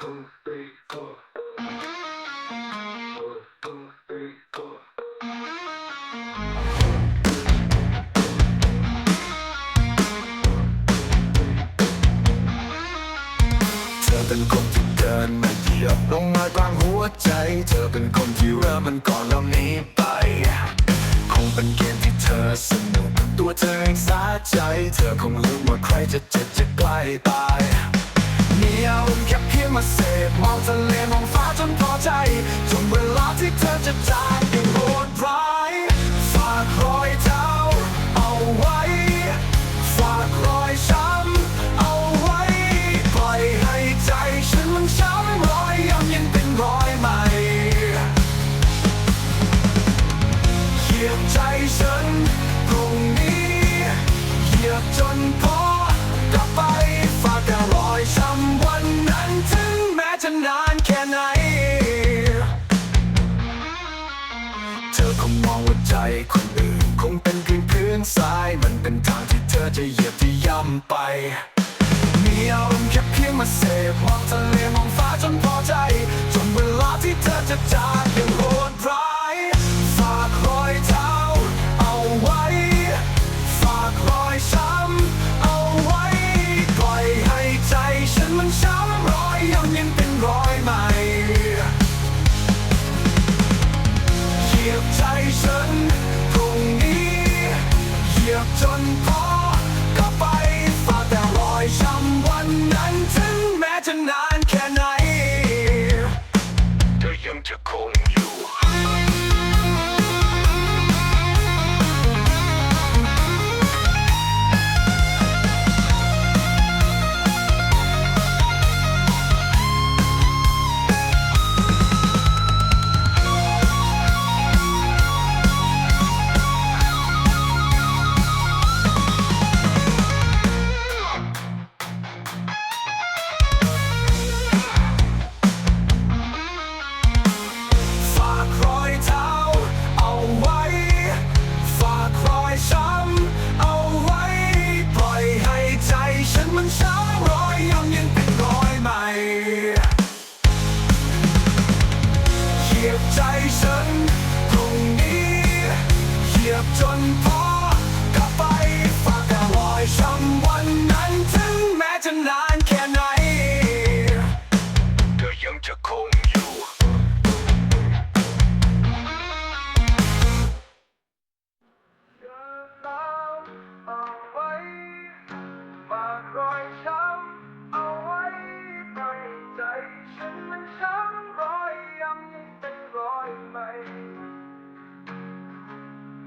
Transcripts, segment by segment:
เธอเป็นคนที่เดินมาเหยียบลงมากลางหัวใจ เธอเป็นคนที่เริ่มมันก่อนแล้วหนี้ไป คงเป็นเกมที่เธอสนุกตัวเธอเองสาใจ เธอคงลืมว่าใครจะเจ็บจะใกล้ตาย มีอารมแค่เพียงมาเสพมองทะเลมองฟ้าจนพอใจจนเวลาที่เธอจะจากอย่างโหดร้ายฝากรอยเท้าเอาไว้ฝากรอยช้ำเอาไว้ปล่อยให้ใจฉันมันช้ำรอยย้ำยังเป็นรอยใหม่เหยียบใจฉันตรงนี้เหยียบจนพอ มองว่าใจคนอื่น คงเป็นเพียงพื้นทราย มันเป็นทางที่เธอจะเหยียบที่ย่ำไป มีอารมณ์แค่เพียงมาเสพมองทะเลมองฟ้าจนพอใจ จนเวลาที่เธอจะจาก เหยียบจนพอก็ไปฝากแต่รอยช้ำวันนั้นถึงแม้จะนานแค่ไหน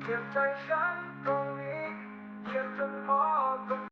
เก็บใจฉันตรงนี้เก็บจนพอ